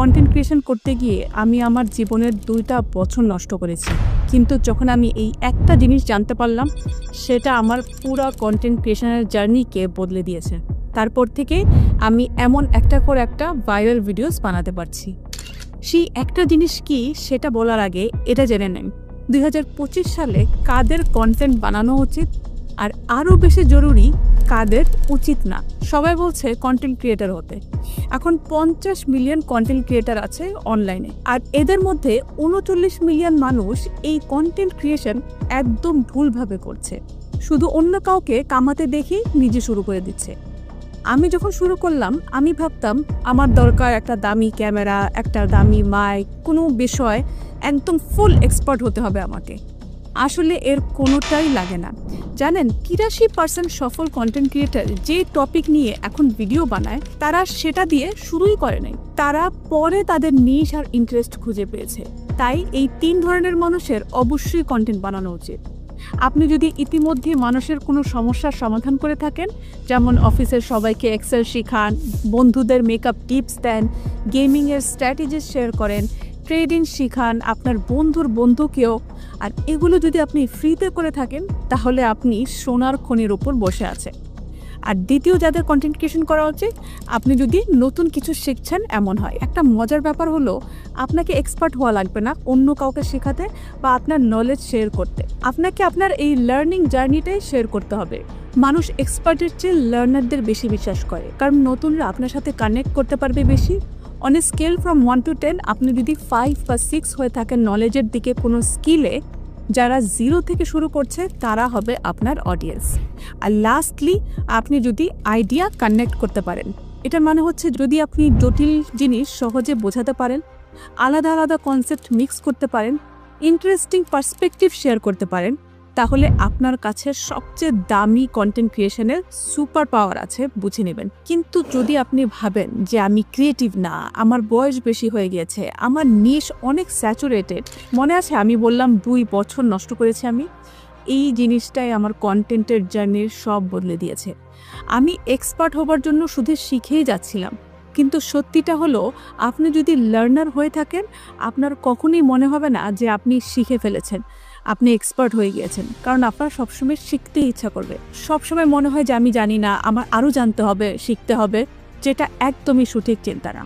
Content creation করতে গিয়ে আমি আমার জীবনের দুইটা বছর নষ্ট করেছি। কিন্তু যখন আমি এই একটা জিনিস জানতে পারলাম, সেটা আমার পুরো কন্টেন্ট ক্রিয়েশনের জার্নিকে বদলে দিয়েছে। তারপর থেকে আমি এমন একটা করে একটা ভাইরাল ভিডিওস বানাতে পারছি। সেই একটা জিনিস কি সেটা বলার আগে এটা জেনে নেন, দুই হাজার পঁচিশ সালে কাদের কন্টেন্ট বানানো উচিত? আর আরও বেশি জরুরি কাদের উচিত না। সবাই বলছে কন্টেন্ট ক্রিয়েটার হতে। এখন পঞ্চাশ মিলিয়ন কন্টেন্ট ক্রিয়েটার আছে অনলাইনে আর এদের মধ্যে উনচল্লিশ মিলিয়ন মানুষ এই কন্টেন্ট ক্রিয়েশন একদম ভুলভাবে করছে। শুধু অন্য কাউকে কামাতে দেখি নিজে শুরু করে দিচ্ছে। আমি যখন শুরু করলাম, আমি ভাবতাম, আমার দরকার একটা দামি ক্যামেরা, একটা দামি মাইক কোনো বিষয় একদম ফুল এক্সপার্ট হতে হবে আমাকে। আসলে এর কোনোটাই লাগে না। জানেন, তিরাশি পার্সেন্ট সফল কন্টেন্ট ক্রিয়েটার যে টপিক নিয়ে এখন ভিডিও বানায়, তারা সেটা দিয়ে শুরুই করে নাই। তারা পরে তাদের নিশ আর ইন্টারেস্ট খুঁজে পেয়েছে। তাই এই তিন ধরনের মানুষের অবশ্যই কন্টেন্ট বানানো উচিত। আপনি যদি ইতিমধ্যে মানুষের কোনো সমস্যার সমাধান করে থাকেন, যেমন অফিসের সবাইকে এক্সেল শেখান, বন্ধুদের মেকআপ টিপস দেন গেমিংয়ের স্ট্র্যাটেজিস শেয়ার করেন ট্রেডিং শিখান, আপনার বন্ধুর বন্ধুকেও আর এগুলো যদি আপনি ফ্রিতে করে থাকেন, তাহলে আপনি সোনার খনির উপর বসে আছে আর দ্বিতীয় যাদের কন্টেন্ট ক্রিয়েশন করা উচিত আপনি যদি নতুন কিছু শিখছেন, এমন হয়। একটা মজার ব্যাপার হলো, আপনাকে এক্সপার্ট হওয়া লাগবে না অন্য কাউকে শেখাতে বা আপনার নলেজ শেয়ার করতে। আপনাকে আপনার এই লার্নিং জার্নিটাই শেয়ার করতে হবে। মানুষ এক্সপার্টের চেয়ে লার্নারদের বেশি বিশ্বাস করে। কারণ নতুনরা আপনার সাথে কানেক্ট করতে পারবে বেশি। On a scale from one to ten আপনি যদি ফাইভ বা সিক্স হয়ে থাকেন নলেজের দিকে কোনো স্কিলে যারা জিরো থেকে শুরু করছে, তারা হবে আপনার অডিয়েন্স আর লাস্টলি আপনি যদি আইডিয়া কানেক্ট করতে পারেন, এটার মানে হচ্ছে যদি আপনি জটিল জিনিস সহজে বোঝাতে পারেন, আলাদা আলাদা কনসেপ্ট মিক্স করতে পারেন ইন্টারেস্টিং পার্সপেক্টিভ শেয়ার করতে পারেন তাহলে আপনার কাছে সবচেয়ে দামি কন্টেন্ট ক্রিয়েশনের সুপার পাওয়ার আছে, বুঝে নেবেন। কিন্তু যদি আপনি ভাবেন যে আমি ক্রিয়েটিভ না, আমার বয়স বেশি হয়ে গিয়েছে, আমার নিশ অনেক স্যাচুরেটেড মনে আছে আমি বললাম দুই বছর নষ্ট করেছি আমি? এই জিনিসটাই আমার কন্টেন্টের জার্নির সব বদলে দিয়েছে। আমি এক্সপার্ট হবার জন্য শুধু শিখেই যাচ্ছিলাম। কিন্তু সত্যিটা হলো, আপনি যদি লার্নার হয়ে থাকেন, আপনার কখনোই মনে হবে না যে আপনি শিখে ফেলেছেন। আপনি এক্সপার্ট হয়ে গিয়েছেন। কারণ আপনার সবসময় শিখতে ইচ্ছা করবে। সবসময় মনে হয় যে আমি জানি না, আমার আরও জানতে হবে, শিখতে হবে, যেটা একদমই সঠিক চিন্তা না।